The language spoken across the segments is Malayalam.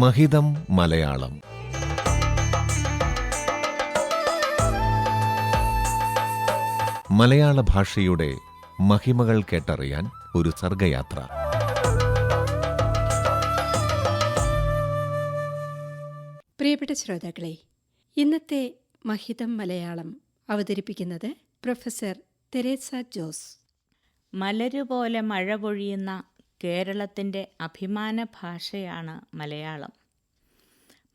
മഹിതം മലയാളം. മലയാള ഭാഷയുടെ മഹിമകൾ കേട്ടറിയാൻ ഒരു സർഗയാത്ര. പ്രിയപ്പെട്ട ശ്രോതാക്കളെ ഇന്നത്തെ മഹിതം മലയാളം അവതരിപ്പിക്കുന്നത് പ്രൊഫസർ തെരേസ ജോസ്. മലരുപോലെ മഴ പൊഴിയുന്ന കേരളത്തിന്റെ അഭിമാന ഭാഷയാണ് മലയാളം.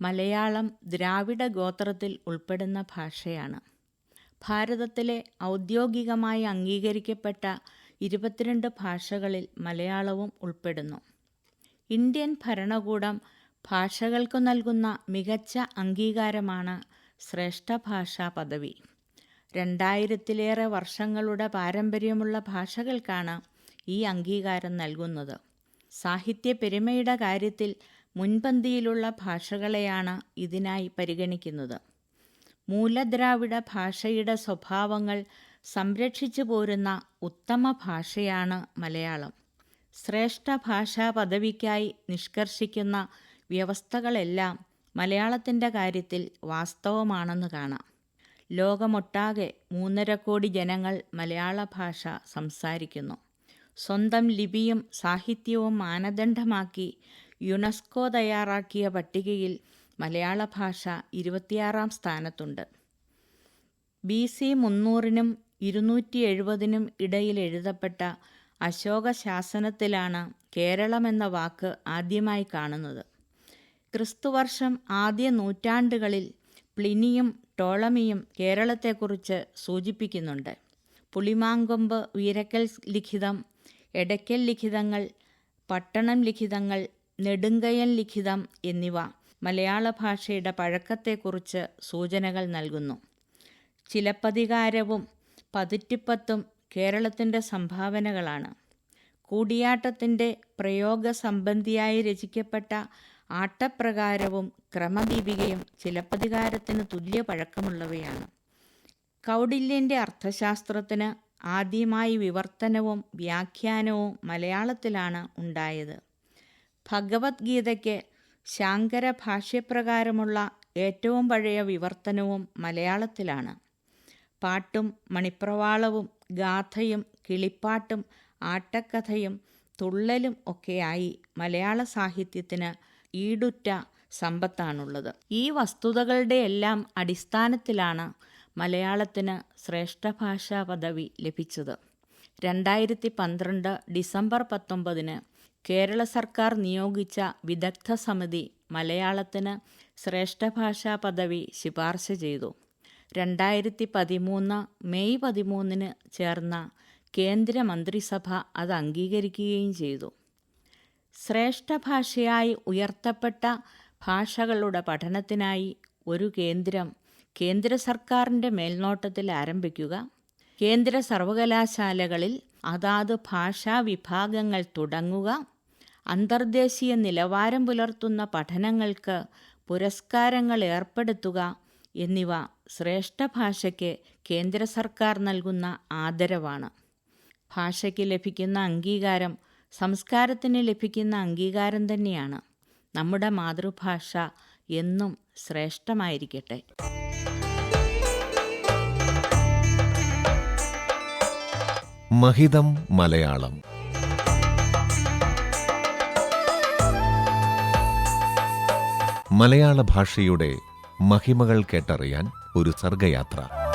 മലയാളം ദ്രാവിഡ ഗോത്രത്തിൽ ഉൾപ്പെടുന്ന ഭാഷയാണ്. ഭാരതത്തിലെ ഔദ്യോഗികമായി അംഗീകരിക്കപ്പെട്ട ഇരുപത്തിരണ്ട് ഭാഷകളിൽ മലയാളവും ഉൾപ്പെടുന്നു. ഇന്ത്യൻ ഭരണകൂടം ഭാഷകൾക്ക് നൽകുന്ന മികച്ച അംഗീകാരമാണ് ശ്രേഷ്ഠ ഭാഷാ പദവി. രണ്ടായിരത്തിലേറെ വർഷങ്ങളുടെ പാരമ്പര്യമുള്ള ഭാഷകൾക്കാണ് ഈ അംഗീകാരം നൽകുന്നത്. സാഹിത്യ പെരുമയുടെ കാര്യത്തിൽ മുൻപന്തിയിലുള്ള ഭാഷകളെയാണ് ഇതിനായി പരിഗണിക്കുന്നത്. മൂലദ്രാവിഡ ഭാഷയുടെ സ്വഭാവങ്ങൾ സംരക്ഷിച്ചു പോരുന്ന ഉത്തമ ഭാഷയാണ് മലയാളം. ശ്രേഷ്ഠ ഭാഷാ പദവിക്കായി നിഷ്കർഷിക്കുന്ന വ്യവസ്ഥകളെല്ലാം മലയാളത്തിന്റെ കാര്യത്തിൽ വാസ്തവമാണെന്ന് കാണാം. ലോകമൊട്ടാകെ മൂന്നര കോടി ജനങ്ങൾ മലയാള ഭാഷ സംസാരിക്കുന്നു. സ്വന്തം ലിപിയും സാഹിത്യവും മാനദണ്ഡമാക്കി യുനെസ്കോ തയ്യാറാക്കിയ പട്ടികയിൽ മലയാള ഭാഷ ഇരുപത്തിയാറാം സ്ഥാനത്തുണ്ട്. ബി സി മുന്നൂറിനും ഇരുന്നൂറ്റി എഴുപതിനും ഇടയിൽ എഴുതപ്പെട്ട അശോക ശാസനത്തിലാണ് കേരളം എന്ന വാക്ക് ആദ്യമായി കാണുന്നത്. ക്രിസ്തുവർഷം ആദ്യ നൂറ്റാണ്ടുകളിൽ പ്ലിനിയും ടോളമിയും കേരളത്തെക്കുറിച്ച് സൂചിപ്പിക്കുന്നുണ്ട്. പുളിമാങ്കൊമ്പ് ഉയരക്കൽ ലിഖിതം എടയ്ക്കൽ ലിഖിതങ്ങൾ പട്ടണം ലിഖിതങ്ങൾ നെടുങ്കയൽ ലിഖിതം എന്നിവ മലയാള ഭാഷയുടെ പഴക്കത്തെക്കുറിച്ച് സൂചനകൾ നൽകുന്നു. ചിലപ്പതികാരവും പതിറ്റിപ്പത്തും കേരളത്തിന്റെ സംഭാവനകളാണ്. കൂടിയാട്ടത്തിന്റെ പ്രയോഗസംബന്ധിയായി രചിക്കപ്പെട്ട ആട്ടപ്രകാരവും ക്രമദീപികയും ചിലപ്പതികാരത്തിന് തുല്യ പഴക്കമുള്ളവയാണ്. കൗടില്യന്റെ അർത്ഥശാസ്ത്രത്തിന് ആദ്യമായി വിവർത്തനവും വ്യാഖ്യാനവും മലയാളത്തിലാണ് ഉണ്ടായത്. ഭഗവത്ഗീതയ്ക്ക് ശാങ്കര ഭാഷ്യപ്രകാരമുള്ള ഏറ്റവും പഴയ വിവർത്തനവും മലയാളത്തിലാണ്. പാട്ടും മണിപ്രവാളവും ഗാഥയും കിളിപ്പാട്ടും ആട്ടക്കഥയും തുള്ളലും ഒക്കെയായി മലയാള സാഹിത്യത്തിന് ഈടുറ്റ സമ്പത്താണുള്ളത്. ഈ വസ്തുതകളുടെ എല്ലാം അടിസ്ഥാനത്തിലാണ് മലയാളത്തിന് ശ്രേഷ്ഠ ഭാഷാ പദവി ലഭിച്ചത്. രണ്ടായിരത്തി പന്ത്രണ്ട് ഡിസംബർ പത്തൊമ്പതിന് കേരള സർക്കാർ നിയോഗിച്ച വിദഗ്ധ സമിതി മലയാളത്തിന് ശ്രേഷ്ഠ ഭാഷാ പദവി ശുപാർശ ചെയ്തു. രണ്ടായിരത്തി പതിമൂന്ന് മെയ് പതിമൂന്നിന് ചേർന്ന കേന്ദ്ര മന്ത്രിസഭ അത് അംഗീകരിക്കുകയും ചെയ്തു. ശ്രേഷ്ഠ ഭാഷയായി ഉയർത്തപ്പെട്ട ഭാഷകളുടെ പഠനത്തിനായി ഒരു കേന്ദ്രം കേന്ദ്ര സർക്കാരിന്റെ മേൽനോട്ടത്തിൽ ആരംഭിക്കുക. കേന്ദ്ര സർവകലാശാലകളിൽ അതാത് ഭാഷാ വിഭാഗങ്ങൾ തുടങ്ങുക. അന്തർദേശീയ നിലവാരം പുലർത്തുന്ന പഠനങ്ങൾക്ക് പുരസ്കാരങ്ങൾ ഏർപ്പെടുത്തുക എന്നിവ ശ്രേഷ്ഠ ഭാഷയ്ക്ക് കേന്ദ്ര സർക്കാർ നൽകുന്ന ആദരവാണ്. ഭാഷയ്ക്ക് ലഭിക്കുന്ന അംഗീകാരം സംസ്കാരത്തിന് ലഭിക്കുന്ന അംഗീകാരം തന്നെയാണ്. നമ്മുടെ മാതൃഭാഷ എന്നും ശ്രേഷ്ഠമായിരിക്കട്ടെ. മഹിതം മലയാളം. മലയാള ഭാഷയുടെ മഹിമകൾ കേട്ടറിയാൻ ഒരു സർഗയാത്ര.